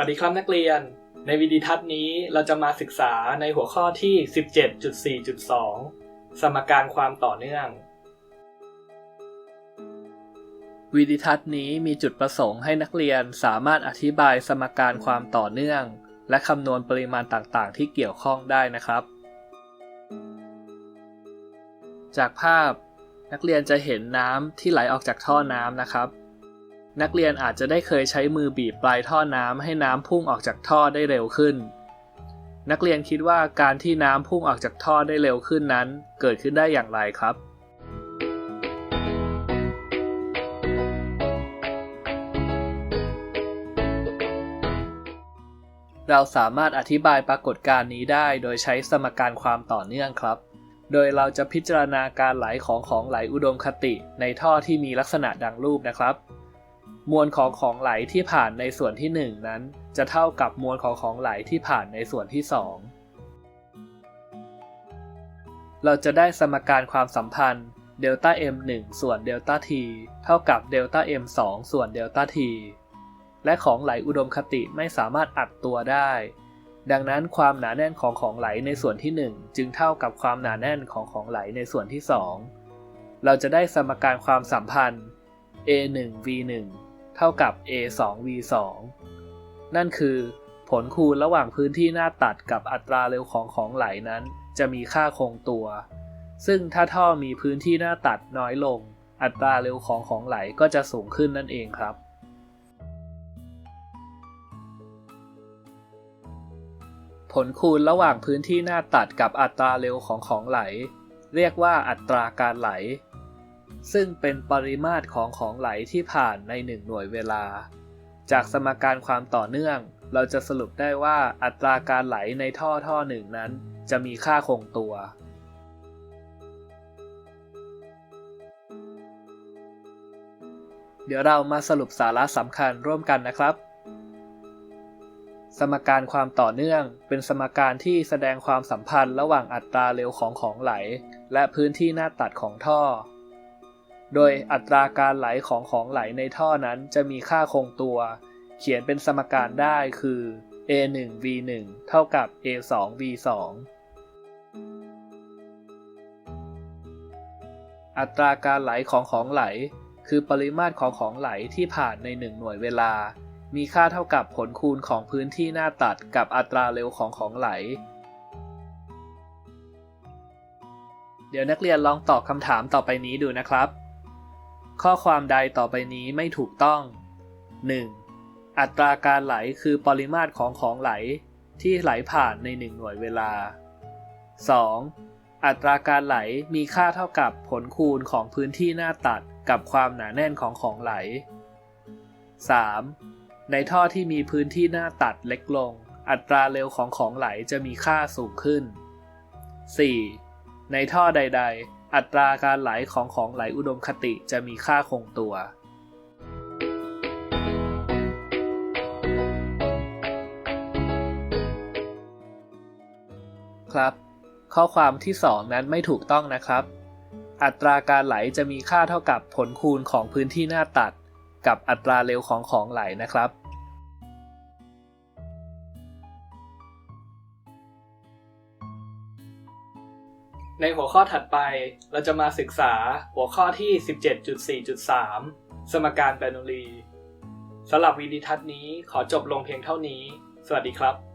สวัสดีครับนักเรียน ในวิดีทัศน์นี้เราจะมาศึกษาในหัวข้อที่ 17.4.2 สมการความต่อเนื่อง วิดีทัศน์นี้มีจุดประสงค์ให้นักเรียนสามารถอธิบายสมการความต่อเนื่อง และคำนวณปริมาณต่างๆ ที่เกี่ยวข้องได้นะครับ จากภาพนักเรียนจะเห็นน้ำที่ไหลออกจากท่อน้ำนะครับ นักเรียนอาจจะได้เคยใช้มือบีบปลายท่อน้ำให้น้ำพุ่งออกจากท่อได้เร็วขึ้น นักเรียนคิดว่าการที่น้ำพุ่งออกจากท่อได้เร็วขึ้นนั้น เกิดขึ้นได้อย่างไรครับเราสามารถอธิบายปรากฏการณ์นี้ได้โดยใช้สมการความต่อเนื่องครับ โดยเราจะพิจารณาการไหลของของไหลอุดมคติในท่อที่มีลักษณะดังรูปนะครับ มวลของของไหลที่ผ่านในส่วนที่ 1 นั้น จะเท่ากับมวลของของไหลที่ผ่านในส่วนที่ 2 เราจะได้สมการความสัมพันธ์เดลต้า m 1ส่วนเดลต้า t เท่ากับเดลต้า m 2ส่วนเดลต้า t และของไหลอุดมคติไม่สามารถอัดตัวได้ ดังนั้นความหนาแน่นของของไหลในส่วนที่ 1 จึงเท่ากับความหนาแน่นของของไหลในส่วนที่ 2 เราจะได้สมการความสัมพันธ์ a 1 v 1 เท่ากับ a 2 v 2นั่นคือ ผลคูณระหว่างพื้นที่หน้าตัดกับอัตราเร็วของของไหลนั้น จะมีค่าคงตัว ซึ่งถ้าท่อมีพื้นที่หน้าตัดน้อยลง อัตราเร็วของของไหลก็จะสูงขึ้นนั่นเองครับผลคูณระหว่างพื้นที่หน้าตัดกับอัตราเร็วของของไหล เรียกว่าอัตราการไหล ซึ่งเป็นปริมาตรของของไหลที่ผ่านใน 1 หน่วยเวลา จากสมการความต่อเนื่อง เราจะสรุปได้ว่าอัตราการไหลในท่อท่อหนึ่งนั้น จะมีค่าคงตัว เดี๋ยวเรามาสรุปสาระสำคัญร่วมกันนะครับ สมการความต่อเนื่อง เป็นสมการที่แสดงความสัมพันธ์ระหว่างอัตราเร็วของของไหล และพื้นที่หน้าตัดของท่อ โดยอัตราการไหลของของไหลในท่อนั้นจะมีค่าคงตัว เขียนเป็นสมการได้คือ a 1 v 1เท่ากับ a 2 v 2อัตราการไหลของของไหล คือปริมาตรของของไหลที่ผ่านใน 1 หน่วยเวลา มีค่าเท่ากับผลคูณของพื้นที่หน้าตัดกับอัตราเร็วของของไหล เดี๋ยวนักเรียนลองตอบคำถามต่อไปนี้ดูนะครับ ข้อความใดต่อไปนี้ไม่ถูกต้อง 1. อัตราการไหลคือปริมาตรของของไหลที่ไหลผ่านใน 1 หน่วยเวลา 2. อัตราการไหลมีค่าเท่ากับผลคูณของพื้นที่หน้าตัดกับความหนาแน่นของของไหล 3. ในท่อที่มีพื้นที่หน้าตัดเล็กลง อัตราเร็วของของไหลจะมีค่าสูงขึ้น 4. ในท่อใด ๆ อัตราการไหลของของไหลอุดมคติจะมีค่าคงตัว ครับ ข้อความที่ 2 นั้นไม่ถูกต้องนะครับ อัตราการไหลจะมีค่าเท่ากับผลคูณของพื้นที่หน้าตัด กับอัตราเร็วของของไหลนะครับ ในหัวข้อถัดไปเราจะมาศึกษาหัวข้อที่ 17.4.3 สมการแบรนูลีสำหรับวิดีทัศน์นี้ขอจบลงเพียงเท่านี้ สวัสดีครับ